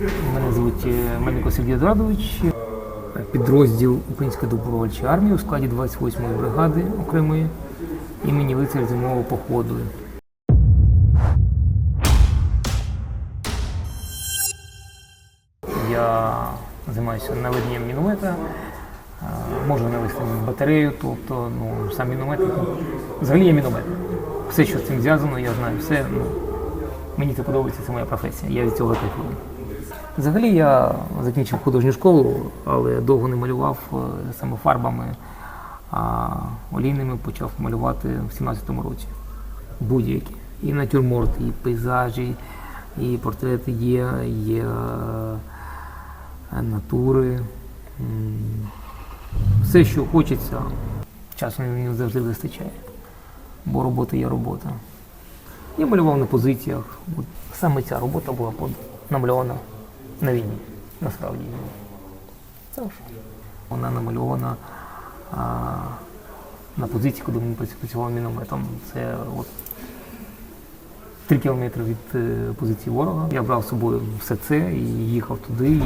Мене звуть е, Мельнико Сергій Едуардович, підрозділ Української добровольчої армії у складі 28-ї бригади окремої імені лицаря зимового походу. Я займаюся наведенням міномета, е, можу навести батарею, тобто ну, сам міномет. Взагалі я міномет. Все, що з цим зв'язано, я знаю все. Ну, мені це подобається, це моя професія. Я від цього кайфую. Взагалі я закінчив художню школу, але довго не малював е, саме фарбами, а олійними почав малювати в 17-му році. Будь-які. І натюрморт, і пейзажі, і портрети є, є е, натури. Все, що хочеться, часу не завжди вистачає. Бо робота є робота. Я малював на позиціях. От саме ця робота була намальована на війні, насправді. Це ж. Вона намальована а, на позиції, коли ми прац- працювали мінометом. Це от 3 кілометри від е, позиції ворога. Я брав з собою все це і їхав туди, і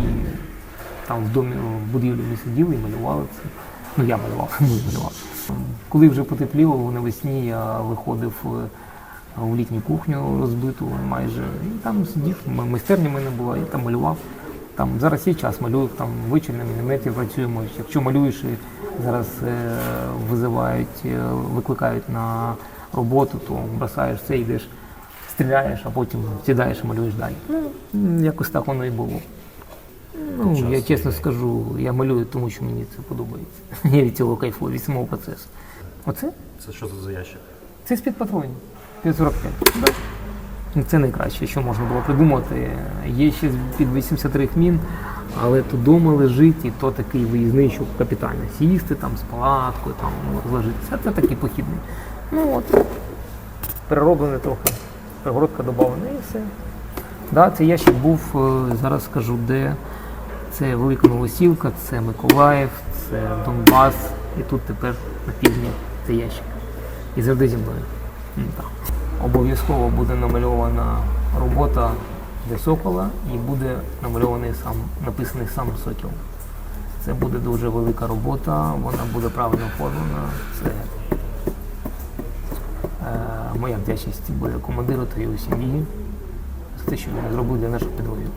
там в домі, в будівлі ми сиділи і малювали це. Ну, я малював, ми малювали. Коли вже потепліло, навесні я виходив в літню кухню розбиту майже. І там сидів, майстерня в мене була, я там малював. Там зараз є час, малюю там ввечері на мінометі працюємо. Якщо малюєш і зараз е, визивають, е, викликають на роботу, то бросаєш все, йдеш, стріляєш, а потім сідаєш і малюєш далі. Ну, якось так воно і було. Ну, я чесно скажу, я малюю, тому що мені це подобається. Я від цього кайфую, від самого процесу. Оце? Це що це за ящик? Це з-під патронів. 545. Ну, Це найкраще, що можна було придумати. Є ще під 83 мін, але то дома лежить, і то такий виїзний, щоб капітально сісти там з палаткою, там розложитися. Це такий похідний. Ну от, перероблене трохи. Перегородка додавана і все. Да, цей ящик був, е, зараз скажу, де. Це Велика Новосілка, це Миколаїв, це Донбас. І тут тепер на півдні цей ящик. І завжди зі мною. Обов'язково буде намальована робота для сокола і буде намальований сам, написаний сам сокіл. Це буде дуже велика робота, вона буде правильно оформлена. Це е, моя вдячність буде командиру та його сім'ї за те, що він зробив для наших підрозділів.